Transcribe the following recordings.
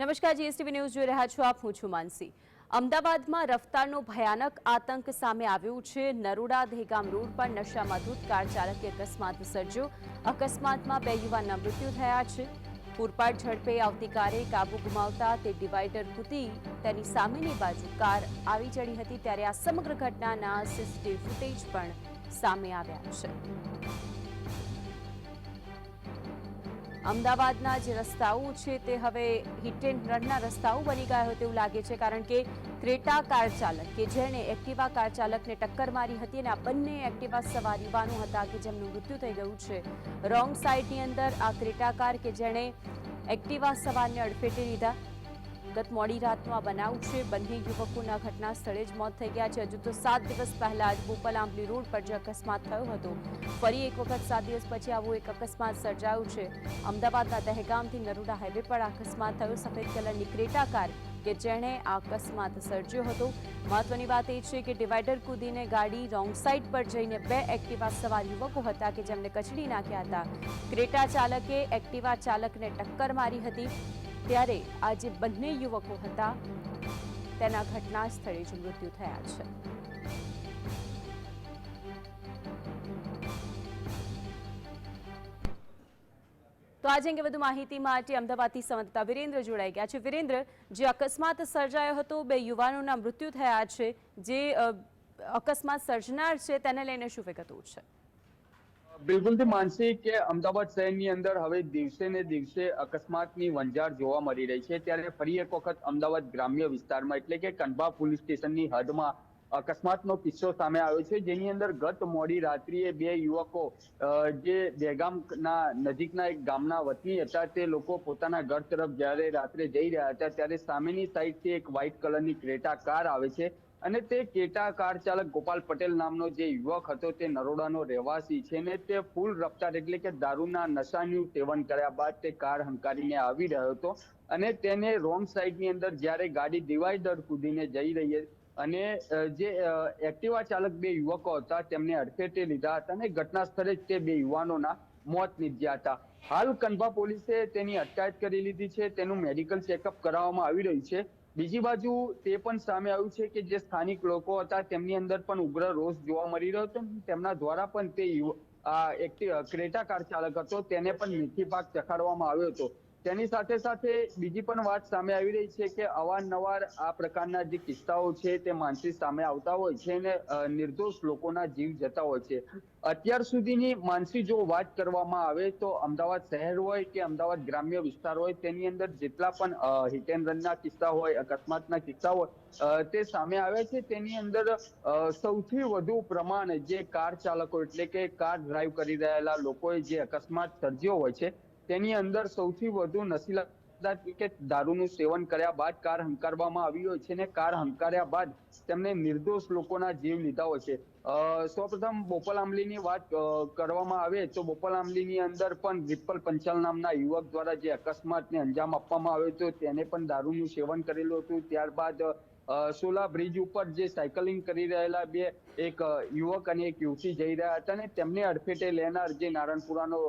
નમસ્કાર, GSTV news જોઈ રહ્યા છો આપ. હું છું માનસી. અમદાવાદમાં રફતારનો ભયાનક આતંક સામે આવ્યું છે. નરોડા દહેગામ રોડ પર નશામાં ધૂત કાર ચાલકે અકસ્માત સર્જ્યો. અકસ્માતમાં બે યુવાનના મૃત્યુ થયા છે. પૂરપાટ ઝડપે આવતી કારે કાબુ ગુમાવતા તે ડિવાઈડર કૂદી તેની સામેની બાજુ કાર આવી ચડી હતી ત્યારે આ સમગ્ર ઘટનાના સીસીટીવી ફૂટેજ પણ સામે આવ્યા છે. અમદાવાદના જે રસ્તાઓ છે તે હવે હિટ એન્ડ રનના રસ્તાઓ બની ગયા હોય તેવું લાગે છે, કારણ કે ક્રેટા કાર ચાલક કે જેણે એક્ટિવા કાર ચાલકને ટક્કર મારી હતી અને આ બંને એક્ટિવા સવાર યુવાનો હતા કે જેમનું મૃત્યુ થઈ ગયું છે. રોંગ સાઈડની અંદર આ ક્રેટા કાર કે જેણે એક્ટિવા સવારને અડફેટી લીધા. ગત મોડી રાતનો આ બનાવ છે. બંને યુવકોના ઘટના સ્થળે જ મોત થઈ ગયા છે. હજુ તો સાત દિવસ પહેલા જ બોપલ આંબલી રોડ પર જે અકસ્માત થયો હતો. ફરી એક વખત સાત દિવસ પછી આવો એક અકસ્માત સર્જાયો છે. અમદાવાદના દહેગામથી નરોડા હાઈવે પર અકસ્માત થયો. સફેદ કલરની ક્રેટા કાર કે જેણે આ અકસ્માત સર્જ્યો હતો. મહત્વની વાત એ છે કે ડિવાઈડર કૂદીને ગાડી રોંગ સાઈડ પર જઈને બે એક્ટિવા સવાર યુવકો હતા કે જેમને કચડી નાખ્યા હતા. ક્રેટા ચાલકે એક્ટિવા ચાલકને ટક્કર મારી હતી. ત્યારે આ જે બંને યુવકો હતા. તેના ઘટના સ્થળે જ મૃત્યુ થયા છે. તો આજે અંગે વધુ માહિતી માટે અમદાવાદથી સંવાદદાતા વિરેન્દ્ર જોડાઈ ગયા છે. વિરેન્દ્ર, જે અકસ્માત સર્જાયો હતો, બે યુવાનોના મૃત્યુ થયા છે. જે અકસ્માત સર્જનાર છે, તેને લઈને શું વિગતો છે? બિલકુલથી માનસી કે અમદાવાદ શહેરની અંદર હવે દિવસે ને દિવસે અકસ્માતની વંજાર જોવા મળી રહી છે. ત્યારે ફરી એક વખત અમદાવાદ ગ્રામ્ય વિસ્તારમાં, એટલે કે કંડવા પોલીસ સ્ટેશનની હદમાં અકસ્માતનો કિસ્સો સામે આવ્યો છે. જેની અંદર ગત મોડી રાત્રિએ બે યુવકો જે દહેગામના નજીકના એક ગામના વતની હતા, તે લોકો પોતાના ઘર તરફ જ્યારે રાત્રે જઈ રહ્યા હતા, ત્યારે સામેની સાઈડથી એક વ્હાઇટ કલરની ક્રેટા કાર આવે છે. અને તે કેટા કાર ચાલક ગોપાલ પટેલ નામનો જે યુવક હતો, તે નરોડાનો રહેવાસી છે ને તે ફૂલ રફતાર એટલે કે દારૂના નશાનું સેવન કર્યા બાદ તે કાર હંકારીને આવી રહ્યો હતો અને તેને રોંગ સાઈડની અંદર જ્યારે ગાડી ડિવાઈડર કૂદીને જઈ રહી અને જે એક્ટિવા ચાલક બે યુવકો હતા, તેમને અડફેટે લીધા હતા અને ઘટના સ્થળે જ તે બે યુવાનોના મોત નીપજ્યા હતા. હાલ કનભા પોલીસે તેની અટકાયત કરી લીધી છે, તેનું મેડિકલ ચેકઅપ કરાવવામાં આવી રહ્યું છે બીજી બાજુ તે પણ સામે આવ્યું છે કે જે સ્થાનિક લોકો હતા, તેમની અંદર પણ ઉગ્ર રોષ જોવા મળી રહ્યો હતો તેમના દ્વારા પણ તે એક્ટિ- ક્રેટા કાર ચાલક હતો, તેને પણ મીઠી પાક ચખાડવામાં આવ્યો હતો. તેની સાથે સાથે બીજી પણ વાત સામે આવી રહી છે કે અવારનવાર આ પ્રકારના જે કિસ્સાઓ છે તે માનસિક સામે આવતા હોય છે અને નિર્દોષ લોકોના જીવ જતા હોય છે. અત્યાર સુધીની માનસી જો વાત કરવામાં આવે તો અમદાવાદ શહેર હોય કે અમદાવાદ ગ્રામ્ય વિસ્તાર હોય, તેની અંદર જેટલા પણ હિટ એન્ડ રનના કિસ્સા હોય, અકસ્માતના કિસ્સા હોય તે સામે આવે છે. તેની અંદર સૌથી વધુ પ્રમાણ જે કાર ચાલકો એટલે કે કાર ડ્રાઈવ કરી રહેલા લોકોએ જે અકસ્માત સર્જ્યો હોય છે તેની અંદર સૌથી વધુ નશીલા ક્રિકેટ દારૂનું સેવન કર્યા બાદ કાર હંકારવામાં આવી હોય છે ને કાર હંકાર્યા બાદ તેમને નિર્દોષ લોકોના જીવ લીધા હોય છે. સૌપ્રથમ બોપલ આંબલીની વાત કરવામાં આવે તો બોપલ આંબલીની અંદર પણ વિપલ પંચાલ નામના યુવક દ્વારા જે અકસ્માતને અંજામ આપવામાં આવ્યો હતો, તેને પણ દારૂનું સેવન કરેલું હતું. ત્યારબાદ સોલા બ્રિજ ઉપર જે સાયકલિંગ કરી રહેલા બે, એક યુવક અને એક યુવતી જઈ રહ્યા હતા અને તેમને અડફેટે લેનાર જે નારણપુરાનો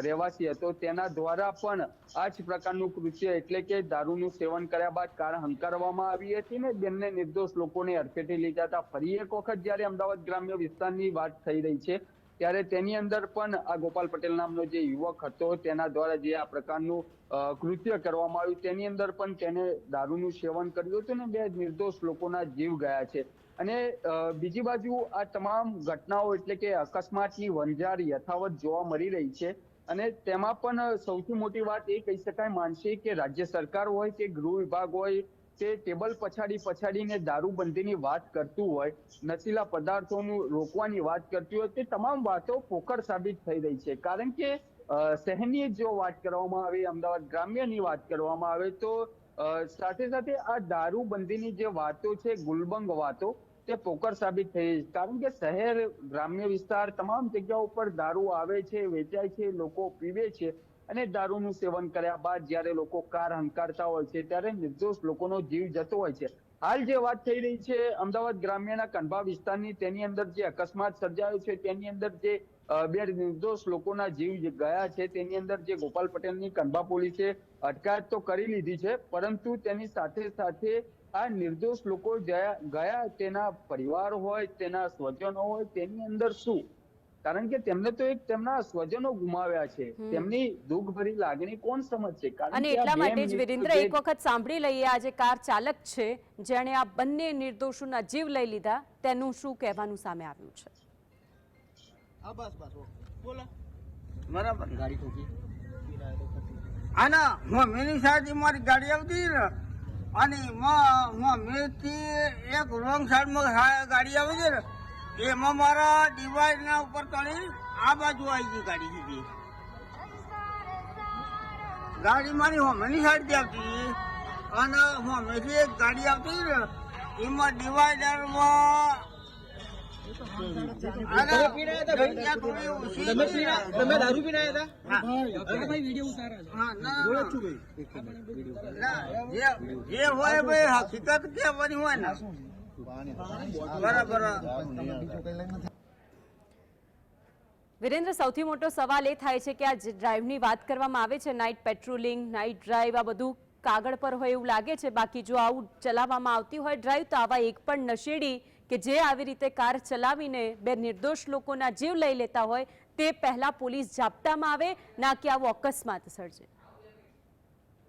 રહેવાસી હતો તેના દ્વારા પણ આ જ પ્રકારનું કૃત્ય એટલે કે દારૂનું સેવન કર્યા બાદ કાર હંકારવામાં આવી હતી ને બંને નિર્દોષ લોકોને અડફેટે લીધા હતા ફરી એક વખત જ્યારે અમદાવાદ ગ્રામ્ય વિસ્તારની વાત થઈ રહી છે ત્યારે તેની અંદર પણ આ ગોપાલ પટેલ નામનો જે યુવક હતો, તેના દ્વારા જે આ પ્રકારનું કૃત્ય કરવામાં આવ્યું, તેની અંદર પણ તેને દારૂનું સેવન કર્યું હતું ને બે નિર્દોષ લોકોના જીવ ગયા છે. અને બીજી બાજુ આ તમામ ઘટનાઓ એટલે કે અકસ્માતની વંજાર યથાવત જોવા મળી રહી છે. અને તેમાં પણ સૌથી મોટી વાત એ કહી શકાય માનસી કે રાજ્ય સરકાર હોય કે ગૃહ વિભાગ હોય તે ટેબલ પછાડી પછાડીને દારૂબંધીની વાત કરતું હોય, નશીલા પદાર્થોનું રોકવાની વાત કરતી હોય, તે તમામ વાતો પોકળ સાબિત થઈ રહી છે. કારણ કે શહેરની જો વાત કરવામાં આવે, અમદાવાદ ગ્રામ્યની વાત કરવામાં આવે, તો સાથે સાથે આ દારૂબંધીની જે વાતો છે, ગુલબંગ વાતો, તે પોકર સાબિત થઈ છે. કારણ કે શહેર, ગ્રામ્ય વિસ્તાર, તમામ જગ્યાઓ ઉપર દારૂ આવે છે, વેચાય છે, લોકો પીવે છે અને દારૂનું સેવન કર્યા બાદ જ્યારે લોકો કાર હંકારતા હોય છે, ત્યારે નિર્દોષ લોકોનો જીવ જતો હોય છે. હાલ જે વાત થઈ રહી છે, અમદાવાદ ગ્રામ્યના કંભા વિસ્તારની, તેની અંદર જે અકસ્માત સર્જાયો છે, તેની અંદર જે બે નિર્દોષ લોકોના જીવ ગયા છે, તેની અંદર જે ગોપાલ પટેલની કંભા પોલીસે અટકાયત તો કરી લીધી છે, પરંતુ તેની સાથે સાથે આ નિર્દોષ લોકો ગયા, તેના પરિવાર હોય, તેના સ્વજનો હોય, તેની અંદર શું? કારણ કે તેમને તો એક તેમના સ્વજનો ગુમાવ્યા છે. તેમની દુઃખભરી લાગણી કોણ સમજશે? અને એટલા માટે જ વિરેન્દ્ર એક વખત સાંભળી લઈએ આ જે કાર ચાલક છે જેણે આ બંને નિર્દોષોના જીવ લઈ લીધા તેનું શું કહેવાનું સામે આવ્યું છે? હા બસ બસ. બોલો. બરાબર. ગાડી ઠોકી આના હું મેની સાઈડ મારી ગાડી આવતી ને અને હું મેથી એક રોંગ સાઈડમાં માં ગાડી આવી છે ને એમાં મારા ડિવાઈડના ઉપર તળી આ બાજુ આવી ગઈ ગાડી સીધી. ગાડી મારી હોમેની સાઈડથી આવતી. અને હોમેથી એક ગાડી આવતી ને એમાં ડિવાઈડરમાં જે હોય ભાઈ હકીકત કહેવાની હોય ને. બરાબર વિરેન્દ્ર, સૌથી મોટો સવાલ એ થાય છે કે આ ડ્રાઈવની વાત કરવામાં આવે છે નાઇટ પેટ્રોલિંગ નાઇટ ડ્રાઈવ આ બધું કાગળ પર હોય એવું લાગે છે? બાકી જો આવું ચલાવવામાં આવતી હોય ડ્રાઈવ તો આવા એક પણ નશેડી કે જે આવી રીતે કાર ચલાવીને બે નિર્દોષ લોકોના જીવ લઈ લેતા હોય, તે પહેલા પોલીસ જાપતામાં આવે, ના કે આવો અકસ્માત સર્જે?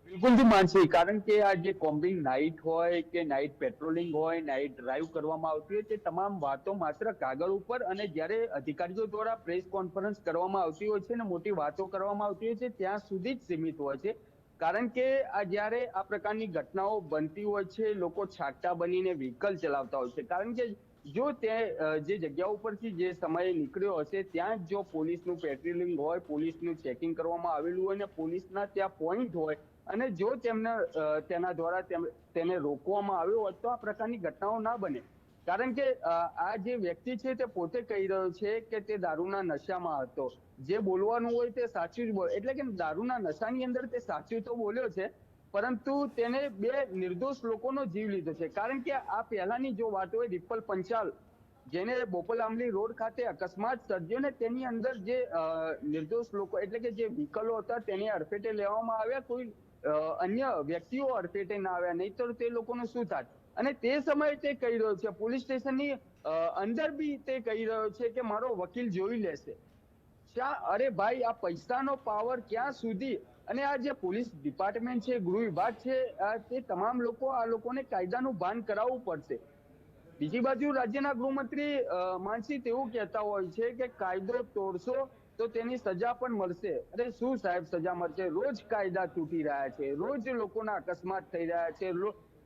બિલકુલથી માનસી કારણ કે આ જે કોમ્બિંગ નાઇટ હોય કે નાઇટ પેટ્રોલિંગ હોય, નાઇટ ડ્રાઈવ કરવામાં આવતી હોય, તે તમામ વાતો માત્ર કાગળ ઉપર અને જ્યારે અધિકારીઓ દ્વારા પ્રેસ કોન્ફરન્સ કરવામાં આવતી હોય છે ને મોટી વાતો કરવામાં આવતી હોય છે, ત્યાં સુધી જ સીમિત હોય છે. કારણ કે આ જ્યારે આ પ્રકારની ઘટનાઓ બનતી હોય છે, લોકો છાટા બનીને વ્હીકલ ચલાવતા હોય છે. કારણ કે જો તે જે જગ્યા ઉપરથી જે સમયે નીકળ્યો હશે, ત્યાં જ જો પોલીસનું પેટ્રોલિંગ હોય, પોલીસનું ચેકિંગ કરવામાં આવેલું હોય ને પોલીસના ત્યાં પોઈન્ટ હોય અને જો તેમને તેના દ્વારા તેને રોકવામાં આવ્યો હોત તો આ પ્રકારની ઘટનાઓ ના બને. કારણ કે આ જે વ્યક્તિ છે તે પોતે કહી રહ્યો છે કે તે દારૂના નશામાં હતો. જે બોલવાનું હોય તે સાચું જ બોલે, એટલે કે દારૂના નશાની અંદર તે સાચું તો બોલ્યો છે પરંતુ તેને બે નિર્દોષ લોકોનો જીવ લીધો છે. કારણ કે આ પહેલાની જો વાત હોય રિપલ પંચાલ, જેને બોપલ રોડ ખાતે અકસ્માત સર્જ્યો ને તેની અંદર જે નિર્દોષ લોકો એટલે કે જે વિકલો હતા તેને અડફેટે લેવામાં આવ્યા. કોઈ અન્ય વ્યક્તિઓ અડફેટે ના આવ્યા. નહીતર તે લોકોનું શું થાત અને તે સમયે તે કહી રહ્યો છે, પોલીસ સ્ટેશનની અંદર બી તે કહી રહ્યો છે કે મારો વકીલ જોઈ લેશે. અરે ભાઈ, આ પૈસાનો પાવર ક્યાં સુધી અને આ જે પોલીસ ડિપાર્ટમેન્ટ છે, ગૃહ વિભાગ છે તે તમામ લોકો, આ લોકોને કાયદાનું ભાન કરાવવું પડશે. બીજી બાજુ રાજ્યના ગૃહમંત્રી માનસી તેવું કહેતા હોય છે કે કાયદો તોડશો તો તેની સજા પણ મળશે. અરે શું સાહેબ સજા મળશે? રોજ કાયદા તૂટી રહ્યા છે, રોજ લોકોના અકસ્માત થઈ રહ્યા છે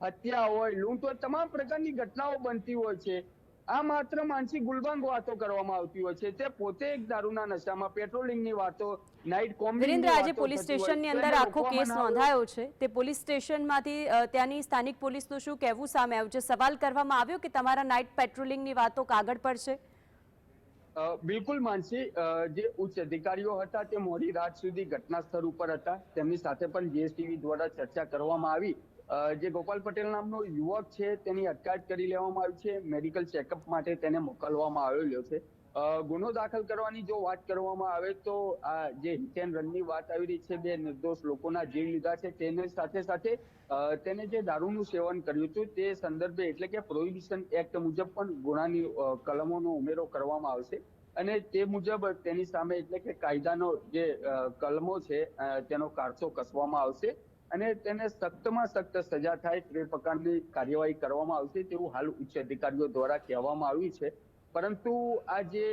હત્યા હોય, લૂંટ હોય, તમામ પ્રકારની ઘટનાઓ બનતી હોય છે. આ માત્ર માનસી ગુલબાંગ વાતો કરવામાં આવતી હોય છે. તે પોતે એક દારૂના નશામાં પેટ્રોલિંગની વાતો નાઇટ કોમ્બિંગ વિરેન્દ્ર આજે પોલીસ સ્ટેશનની અંદર આખો કેસ નોંધાયો છે. તે પોલીસ સ્ટેશનમાંથી ત્યાંની સ્થાનિક પોલીસનું શું કહેવું સામે આવ્યું છે? સવાલ કરવામાં આવ્યો કે તમારા નાઇટ પેટ્રોલિંગની વાતો કાગળ પર છે? બિલકુલ માનસી જે ઉચ્ચ અધિકારીઓ હતા તે મોડી રાત સુધી ઘટના સ્થળ ઉપર હતા. તેમની સાથે પણ જીએસટીવી દ્વારા ચર્ચા કરવામાં આવી. જે ગોપાલ પટેલ નામનો યુવક છે, તેની અટકાયત કરી લેવામાં આવી છે. મેડિકલ ચેકઅપ માટે તેને મોકલવામાં આવેલો છે. ગુનો દાખલ કરવાની જો વાત કરવામાં આવે તો આ જે હિતેન રનની વાત આવી રહી છે, બે નિર્દોષ લોકોના જીવ લીધા છે, તેને સાથે સાથે તેને જે દારૂનું સેવન કર્યું હતું તે સંદર્ભે એટલે કે પ્રોહિબિશન એક્ટ મુજબ પણ ગુનાની કલમોનો ઉમેરો કરવામાં આવશે. અને તે મુજબ તેની સામે એટલે કે કાયદાનો જે કલમો છે તેનો કારસો કસવામાં આવશે. અને તેને સખ્તમાં સખ્ત સજા થાય તે પ્રકારની કાર્યવાહી કરવામાં આવશે તેવું હાલ ઉચ્ચ અધિકારીઓ દ્વારા કહેવામાં આવ્યું છે. પરંતુ આ જે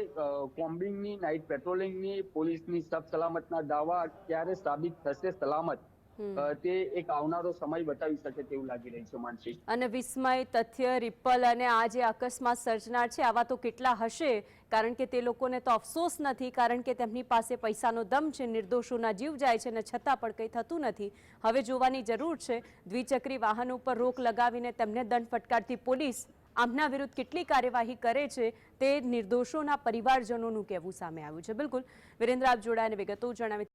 કોમ્બિંગની નાઇટ પેટ્રોલિંગની પોલીસની સબ સલામતના દાવા ક્યારે સાબિત થશે સલામત તે એક આવનારો સમય બતાવી શકે તેવું લાગી રહ્યું છે માનસી. અને વિસ્મય તથ્ય રિપલ અને આ જે અકસ્માત સર્જનાર છે આવા તો કેટલા હશે? કારણ કે તે લોકોને તો અફસોસ નથી કારણ કે તેમની પાસે પૈસાનો દમ છે નિર્દોષોના જીવ જાય છે અને છતાં પણ કંઈ થતું નથી. હવે જોવાની જરૂર છે દ્વિચક્રી વાહન ઉપર રોક લગાવીને તેમને દંડ ફટકારતી પોલીસ આમના વિરુદ્ધ કેટલી કાર્યવાહી કરે છે તે નિર્દોષોના પરિવારજનોનું કહેવું સામે આવ્યું છે. બિલકુલ. વિરેન્દ્ર, આપ જોડાઈને વિગતો જણાવી